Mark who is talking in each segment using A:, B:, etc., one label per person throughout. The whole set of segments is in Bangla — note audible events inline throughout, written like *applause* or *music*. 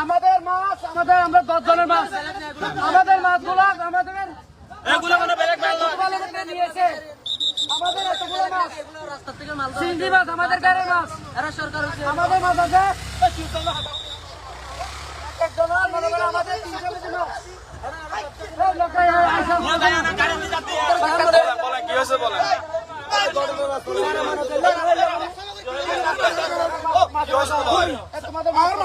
A: আমাদের মাছ আমাদের আমরা দশ জনের মাছ। আমাদের মাছগুলো আমাদের
B: এগুলো মানে
A: করে নিয়েছে আমাদের এতগুলো মাছ চিংড়ি মাছ আমাদের গাড়ির মাছ এরা সরকার হচ্ছে আমাদের মাছ আছে মনে আমাদের তিনশো কেজি মাছ লোকে আইসা
B: বলেন কি হয়েছে বলেন
A: তোমাদের মাছ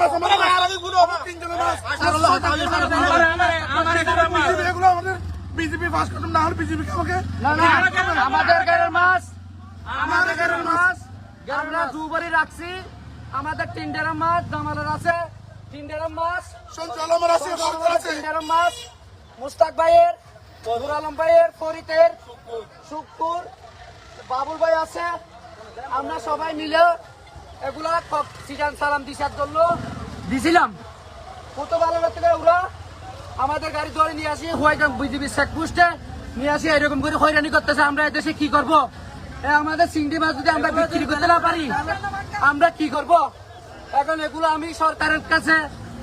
C: বিজেপি পাস করতাম না হলে বিজেপি আমাকে
A: আমাদের গাড়ির মাছ আমাদের গাড়ির মাছ। আমরা দুবারই রাখছি। আমাদের তিন ডেরাম মাছ দামালের আছে। তিন ডেরাম মাছ।
C: সঞ্চল আমার আছে
A: তিন ডেরাম মাছ। মুস্তাক ভাইয়ের নুর আলম ভাইয়ের ফরিদের সুখপুর বাবুল ভাই আছে। আমরা সবাই মিলে এগুলা সিজান সালাম দিশার জন্য দিছিলাম। কত ভালো লাগতে ওরা? আমাদের গাড়ি ধরে নিয়ে আসি, হোয়াইট বিজেপি চেক পোস্টে নিয়ে আসি, এরকম করে হয়রানি করতেছে। আমরা এদেশে কি করব? আমাদের চিংড়ি মাছ যদি আমরা বিক্রি করতে না পারি, আমরা কি করব? এখন এগুলো আমি সরকারের কাছে,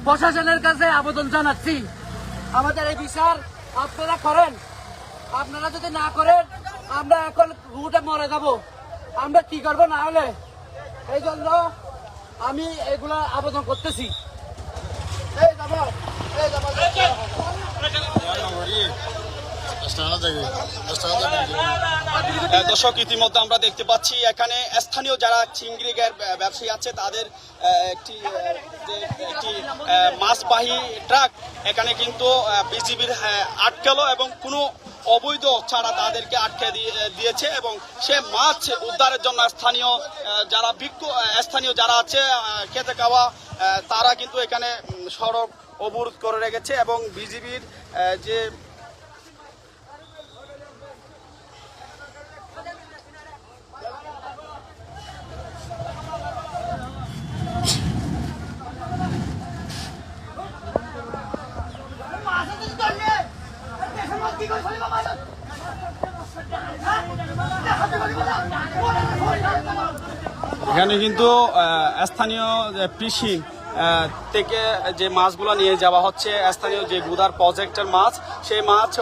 A: প্রশাসনের কাছে আবেদন জানাচ্ছি। আমাদের এই বিচার আপনারা করেন। আপনারা যদি না করেন, আমরা এখন রুটে মরে যাব। আমরা কি করব না হলে? এই জন্য আমি এগুলা আবেদন করতেছি। এই, যাব এই যাব
B: আহ, দর্শক, ইতিমধ্যে আমরা দেখতে পাচ্ছি এখানে স্থানীয় যারা চিংড়ি গ্যার ব্যবসায়ী আছে, তাদের একটি একটি মাছবাহী ট্রাক এখানে কিন্তু বিজিবির আটকেলো এবং কোনো অবৈধ ছাড়া তাদেরকে আটকে দিয়ে- দিয়েছে এবং সে মাছ উদ্ধারের জন্য স্থানীয় যারা বিক্ষু স্থানীয় যারা আছে খেতে খাওয়া তারা কিন্তু এখানে সড়ক অবরোধ করে রেখেছে এবং বিজিবির যে এখানে কিন্তু স্থানীয় কৃষি থেকে যে মাছগুলো নিয়ে যাওয়া হচ্ছে, স্থানীয় যে গুদার প্রজেক্টের মাছ, সেই মাছ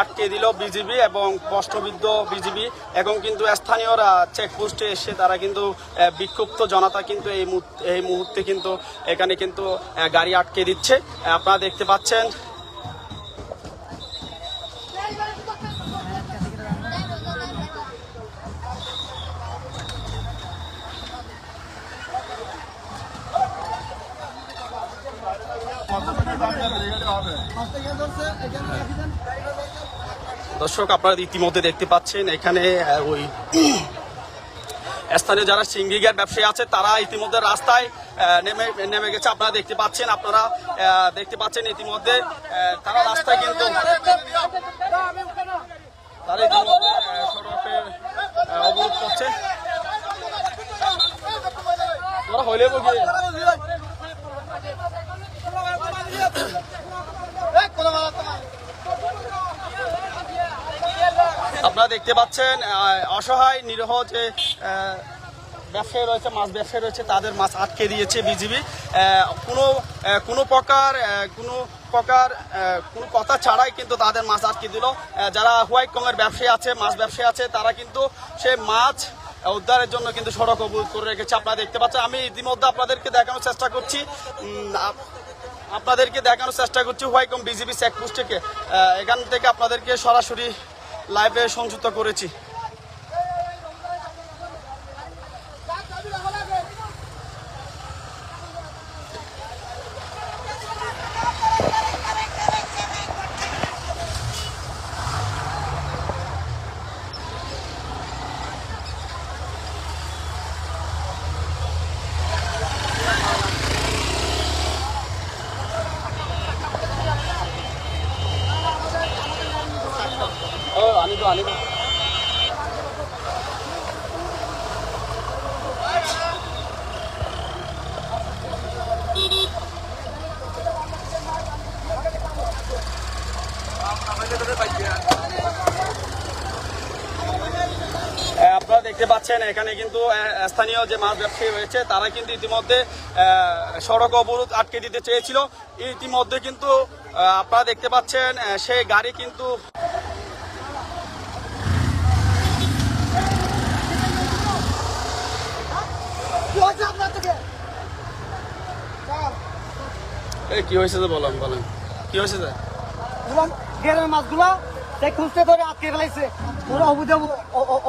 B: আটকে দিল বিজিবি এবং কষ্টবিদ্ধ বিজিবি এবং কিন্তু স্থানীয়রা চেকপোস্টে এসে তারা কিন্তু বিক্ষুব্ধ জনতা কিন্তু এই এই মুহূর্তে কিন্তু এখানে কিন্তু গাড়ি আটকে দিচ্ছে। আপনারা দেখতে পাচ্ছেন দর্শক আপনারা ইতিমধ্যে দেখতে পাচ্ছেন এখানে ওই *clears throat* স্থানীয় যারা সিঙ্গিগার ব্যবসায়ী আছে তারা ইতিমধ্যে রাস্তায় নেমে নেমে গেছে। আপনারা দেখতে পাচ্ছেন আপনারা দেখতে পাচ্ছেন ইতিমধ্যে তারা রাস্তায় কিন্তু তারা ইতিমধ্যে আহ, সড়কের অবরোধ করছে। হইলে আপনারা দেখতে পাচ্ছেন অসহায়, নিরহ যে ব্যবসায়ী রয়েছে, মাছ ব্যবসায়ী রয়েছে, তাদের মাছ আটকে দিয়েছে বিজিবি। কোনো কোনো প্রকার কোনো প্রকার কোনো কথা ছাড়াই কিন্তু তাদের মাছ আটকে দিল। যারা হোয়াইট কংয়ের ব্যবসায়ী আছে, মাছ ব্যবসায়ী আছে, তারা কিন্তু সে মাছ উদ্ধারের জন্য কিন্তু সড়ক অবরোধ করে রেখেছে। আপনারা দেখতে পাচ্ছেন, আমি ইতিমধ্যে আপনাদেরকে দেখানোর চেষ্টা করছি। আপনাদেরকে দেখানোর চেষ্টা করছি হোয়াইকম বিজিবি চেকপোস্ট থেকে। এখান থেকে আপনাদেরকে সরাসরি লাইভে সংযুক্ত করেছি। দেখতে পাচ্ছেন এখানে কিন্তু স্থানীয় যে মাছ ব্যবসায়ী রয়েছে তারা কিন্তু ইতিমধ্যে সড়ক অবরোধ আটকে দিতে চেয়েছিল। ইতিমধ্যে কিন্তু আপনারা দেখতে পাচ্ছেন সেই গাড়ি কিন্তু কি হয়েছে বলেন বলেন। কি হয়েছে
D: মাছগুলা সে খুঁজতে ধরে আটকে ফেলাইছে। ওরা অবুধে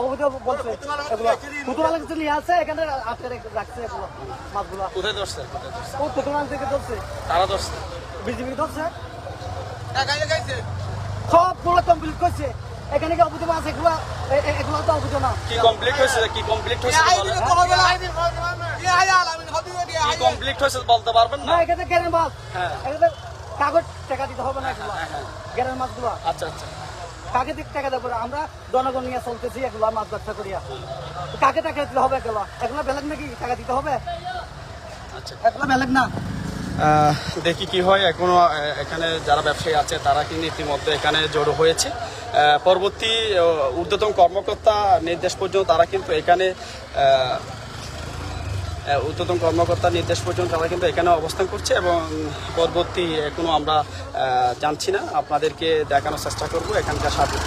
D: অবুধে বলছে এগুলো। কুতুবালা কিছু নিয়ে আছে এখানে আটকে রাখছে এগুলো মাছগুলা।
B: কোথায় ধরছে?
D: ও কুতুবাল থেকে ধরছে।
B: তারা ধরছে?
D: বিজিবি ধরছে। সবগুলো কমপ্লিট করছে। এখানে কি অবুধে মাছ এগুলো এগুলো তো অবুধে না।
B: কি কমপ্লিট হয়েছে? কি কমপ্লিট হয়েছে কি কমপ্লিট হয়েছে বলতে পারবেন
D: না? এখানে মাছ।
B: হ্যাঁ।
D: এখানে কাগজ টাকা দিতে হবে না এগুলো।
B: হ্যাঁ, হ্যাঁ।
D: মাছগুলো।
B: আচ্ছা আচ্ছা।
D: কাকে দিক টাকা দেবো আমরা জনগণ নিয়ে চলতেছি এগুলো মাছ ব্যবসা করিয়া কাকে টাকা দিতে হবে এগুলো এগুলো বেলেগ নাকি টাকা দিতে হবে?
B: আচ্ছা।
D: এগুলো বেলেগ না।
B: দেখি কি হয়। এখনও এখানে যারা ব্যবসায়ী আছে তারা কিন্তু ইতিমধ্যে এখানে জড়ো হয়েছে। পরবর্তী ঊর্ধ্বতন কর্মকর্তা নির্দেশ পর্যন্ত তারা কিন্তু এখানে আহ, কর্মকর্তার কর্মকর্তা নির্দেশ পর্যন্ত তারা কিন্তু এখানে অবস্থান করছে এবং পরবর্তী কোনো আমরা জানছি না। আপনাদেরকে দেখানোর চেষ্টা করব। এখানকার সার্বিক